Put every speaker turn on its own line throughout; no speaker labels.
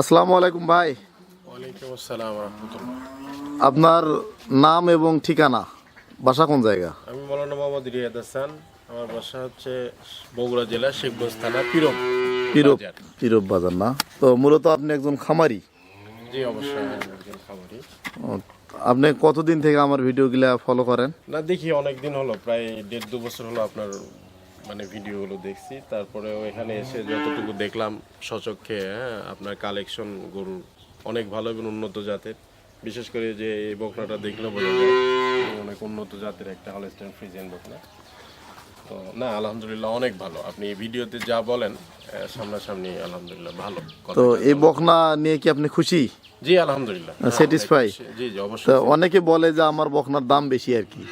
আসসালামু আলাইকুম ভাই।
ওয়ালাইকুম আসসালাম রহমতুল্লাহ।
আপনার নাম এবং ঠিকানা বাসা কোন জায়গা?
আমি মৌলানা মোহাম্মদ রিয়াদ হাসান আমার বাসা হচ্ছে বগুড়া জেলা শেখগঞ্জ থানা পিরম
পিরব। পিরব বাজার না? তো মূলত আপনি একজন খামারি?
জি অবশ্যই একজন খামারি।
আপনি কতদিন থেকে আমার ভিডিওগুলা ফলো করেন?
না দেখি অনেক দিন হলো প্রায় দেড় দু বছর হলো আপনার মানে ভিডিওগুলো দেখছি। তারপরে এখানে এসে যতটুকু দেখলাম সচক্ষে হ্যাঁ আপনার কালেকশন গরুর অনেক ভালো এবং উন্নত জাতের। বিশেষ করে যে এই বকনাটা দেখলে বোঝা যায় অনেক উন্নত জাতের একটা হলস্টাইন ফ্রিজেন বকনা তো না আলহামদুলিল্লাহ অনেক ভালো। আপনি এই ভিডিওতে যা বলেন সামনাসামনি আলহামদুলিল্লাহ ভালো।
তো এই বকনা নিয়ে কি আপনি খুশি?
জি আলহামদুলিল্লাহ।
Satisfy?
জি জি অবশ্যই।
অনেকে বলে যে আমার বকনার দাম বেশি আর কি।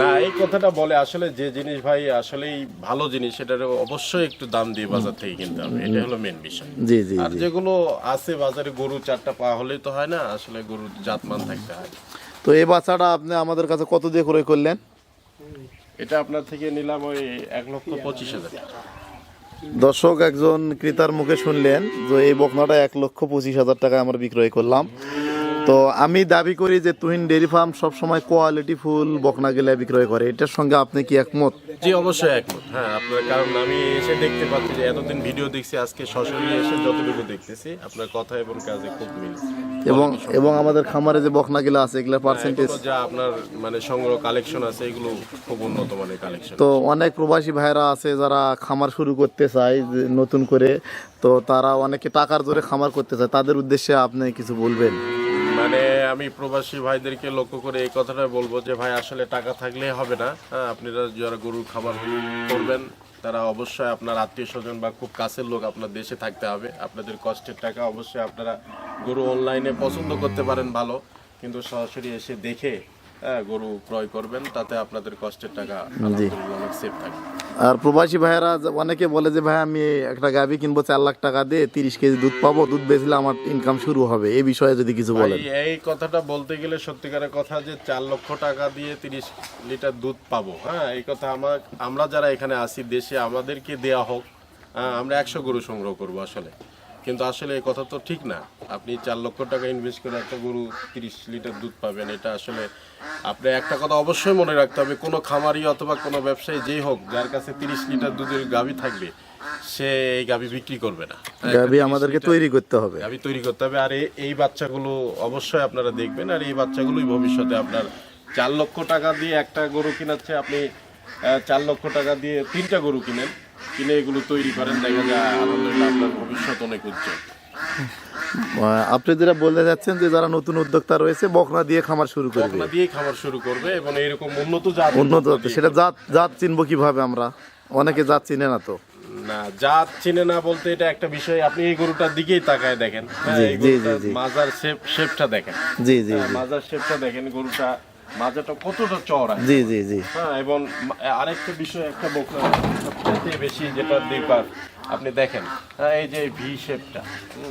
না এই কথাটা বলে আসলে যে জিনিস ভাই আসলেই ভালো জিনিস সেটার অবশ্যই একটু দাম দিয়ে বাজার থেকে কিনতে হবে। এটা হলো মেন বিষয়।
জি জি
আর যেগুলো আছে বাজারে গরু চারটা পা হলেই তো হয় না আসলে গরুর জাতমান থাকতে হয়।
তো এই বাচ্চাটা আপনি আমাদের কাছে কত দিয়ে ক্রয় করলেন?
এটা আপনার থেকে নিলাম ওই এক লক্ষ পঁচিশ হাজার
দর্শক একজন ক্রেতার মুখে শুনলেন যে এই বকনাটা এক লক্ষ পঁচিশ হাজার টাকায় আমরা বিক্রয় করলাম। তো আমি দাবি করি যে তুহিন ডেরি ফার্ম সবসময় কোয়ালিটি ফুল বকনা গেলে বিক্রয় করে। এটার সঙ্গে আপনি কি একমত?
জি অবশ্যই একমত। হ্যাঁ আপনার কারণ আমি এসে দেখতে পাচ্ছি যে এতদিন ভিডিও দেখছি আজকে সশরীরে এসে যতটুকু দেখতেছি আপনার কথা এবং কাজে খুব মিল।
এবং এবং আমাদের খামারে যে বকনা বকনাগুলো আছে এগুলোর পার্সেন্টেজ
এগুলো যা আপনার মানে সংগ্রহ কালেকশন আছে এগুলো খুব উন্নত মানের কালেকশন
তো অনেক প্রবাসী ভাইরা আছে যারা খামার শুরু করতে চায় নতুন করে। তো তারা অনেকে টাকার জোরে খামার করতে চায়। তাদের উদ্দেশ্যে আপনি কিছু বলবেন?
মানে আমি প্রবাসী ভাইদেরকে লক্ষ্য করে এই কথাটা বলব যে ভাই আসলে টাকা থাকলে হবে না। হ্যাঁ আপনারা যারা গরুর খাবার করবেন তারা অবশ্যই আপনার আত্মীয় স্বজন বা খুব কাছের লোক আপনার দেশে থাকতে হবে। আপনাদের কষ্টের টাকা অবশ্যই আপনারা গরু অনলাইনে পছন্দ করতে পারেন ভালো। কিন্তু সরাসরি এসে দেখে হ্যাঁ গরু ক্রয় করবেন তাতে আপনাদের কষ্টের টাকা অনেক সেফ থাকবে
আর প্রবাসী ভাইয়েরা অনেকে বলে যে ভাই আমি একটা গাভি কিনবো চার লাখ টাকা দিয়ে তিরিশ কেজি দুধ পাবো দুধ বেচলে আমার ইনকাম শুরু হবে। এই বিষয়ে যদি কিছু বলেন।
এই কথাটা বলতে গেলে সত্যিকারের কথা যে চার লক্ষ টাকা দিয়ে তিরিশ লিটার দুধ পাবো হ্যাঁ? এই কথা আমার আমরা যারা এখানে আসি দেশে আমাদেরকে দেয়া হোক হ্যাঁ, আমরা একশো গরু সংগ্রহ করব আসলে। কিন্তু আসলে এই কথা তো ঠিক না। আপনি চার লক্ষ টাকা ইনভেস্ট করে একটা গরু তিরিশ লিটার দুধ পাবেন এটা আসলে আপনি একটা কথা অবশ্যই মনে রাখতে হবে কোনো খামারি অথবা কোনো ব্যবসায়ী যেই হোক যার কাছে তিরিশ লিটার দুধের গাভী থাকবে সে এই গাভী বিক্রি করবে না।
গাভি আমাদেরকে তৈরি করতে হবে।
গাভী তৈরি করতে হবে আর এই- এই বাচ্চাগুলো অবশ্যই আপনারা দেখবেন আর এই বাচ্চাগুলোই ভবিষ্যতে আপনার চার লক্ষ টাকা দিয়ে একটা গরু কিনাচ্ছে আপনি চার লক্ষ টাকা দিয়ে তিনটা গরু কিনেন কিনে এগুলো তৈরি করেন দেখা যায় আলহামদুলিল্লাহ আপনার ভবিষ্যৎ অনেক উজ্জ্বল।
আপনি যেটা বলতে যাচ্ছেন যে যারা নতুন উদ্যোক্তা রয়েছে বকনা দিয়ে খামার শুরু করবে
বকনা দিয়ে খাবার শুরু করবে এবং এরকম উন্নত জাত
উন্নত জাতের। সেটা জাত জাত চিনবো কীভাবে আমরা? অনেকে জাত চিনে না তো।
না জাত চিনে না বলতে এটা একটা বিষয় আপনি এই গরুটার দিকেই তাকায় দেখেন। হ্যাঁ। মাজার শেপ শেপটা দেখেন।
জি জি
হ্যাঁ,
জি।
মাজার শেপটা দেখেন গরুটা মাজাটা কতটা চওড়া।
জি জি জি।
হ্যাঁ এবং আরেকটা বিষয় একটা বকনা সবচেয়ে বেশি যেটা দেখবার আপনি দেখেন। হ্যাঁ এই যে ভি শেপটা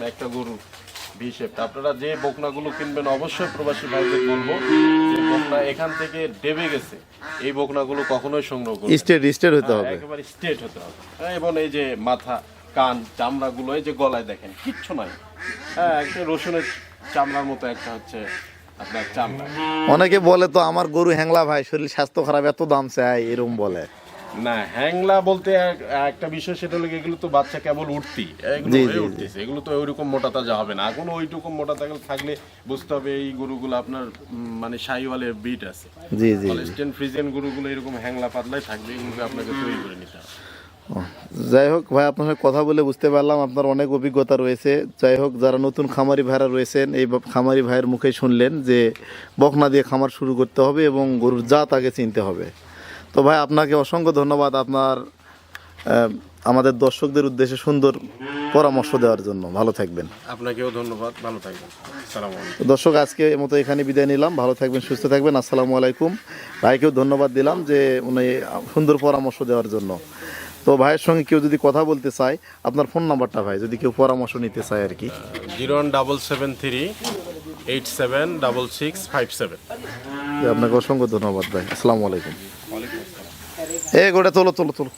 একটা গরু ভি শেপটা আপনারা যে বকনাগুলো কিনবেন অবশ্যই প্রবাসী ভাইদের বলব যে বকনা এখান থেকে ডেবে গেছে। এই বকনাগুলো কখনোই সংগ্রহ করবেন
স্টেট স্টেট হতে
হ্যাঁ,
হবে।
একেবারে স্ট্রেট হতে হবে। হ্যাঁ, এবং এই যে মাথা কান চামড়াগুলো এই যে গলায় দেখেন কিচ্ছু নাই। হ্যাঁ একটা রসুনের চামড়ার মতো একটা হচ্ছে আপনার চামড়া।
অনেকে বলে তো আমার গরু হ্যাংলা ভাই শরীর স্বাস্থ্য খারাপ এত দাম চাই এরকম বলে।
না হ্যাংলা বলতে একটা বিষয় সেটা হলো এগুলো তো বাচ্চা কেবল উঠতি। এগুলো হয়ে উঠতেছে। এগুলো তো ওইরকম মোটা তাজা হবে না। এখন ওইটুকু মোটা তাজা থাকলে বুঝতে হবে এই গরুগুলো আপনার মানে শাহিওয়ালের বিট আছে।
জি জি
ফ্রিজেন গরুগুলো এরকম হ্যাংলা পাতলাই থাকবে এগুলোকে আপনাকে তৈরি করে নিতে হবে।
যাই হোক ভাই আপনার সাথে কথা বলে বুঝতে পারলাম আপনার অনেক অভিজ্ঞতা রয়েছে। যাই হোক যারা নতুন খামারি ভাইরা রয়েছেন এই খামারি ভাইয়ের মুখে শুনলেন যে বকনা দিয়ে খামার শুরু করতে হবে এবং গরুর জাত আগে চিনতে হবে। তো ভাই আপনাকে অসংখ্য ধন্যবাদ আপনার আমাদের দর্শকদের উদ্দেশ্যে সুন্দর পরামর্শ দেওয়ার জন্য। ভালো থাকবেন।
আপনাকেও ধন্যবাদ। ভালো থাকবেন।
দর্শক আজকে মতো এখানে বিদায় নিলাম। ভালো থাকবেন সুস্থ থাকবেন। আসসালামু আলাইকুম। ভাইকেও ধন্যবাদ দিলাম যে উনি সুন্দর পরামর্শ দেওয়ার জন্য। তো ভাইয়ের সঙ্গে কেউ যদি কথা বলতে চায় আপনার ফোন নাম্বারটা ভাই যদি কেউ পরামর্শ নিতে চায় আর কি।
Zero one double seven three eight seven double six five seven.
আপনাকে অসংখ্য ধন্যবাদ ভাই আসসালামু আলাইকুম। এ গোটা চলো চলো চলো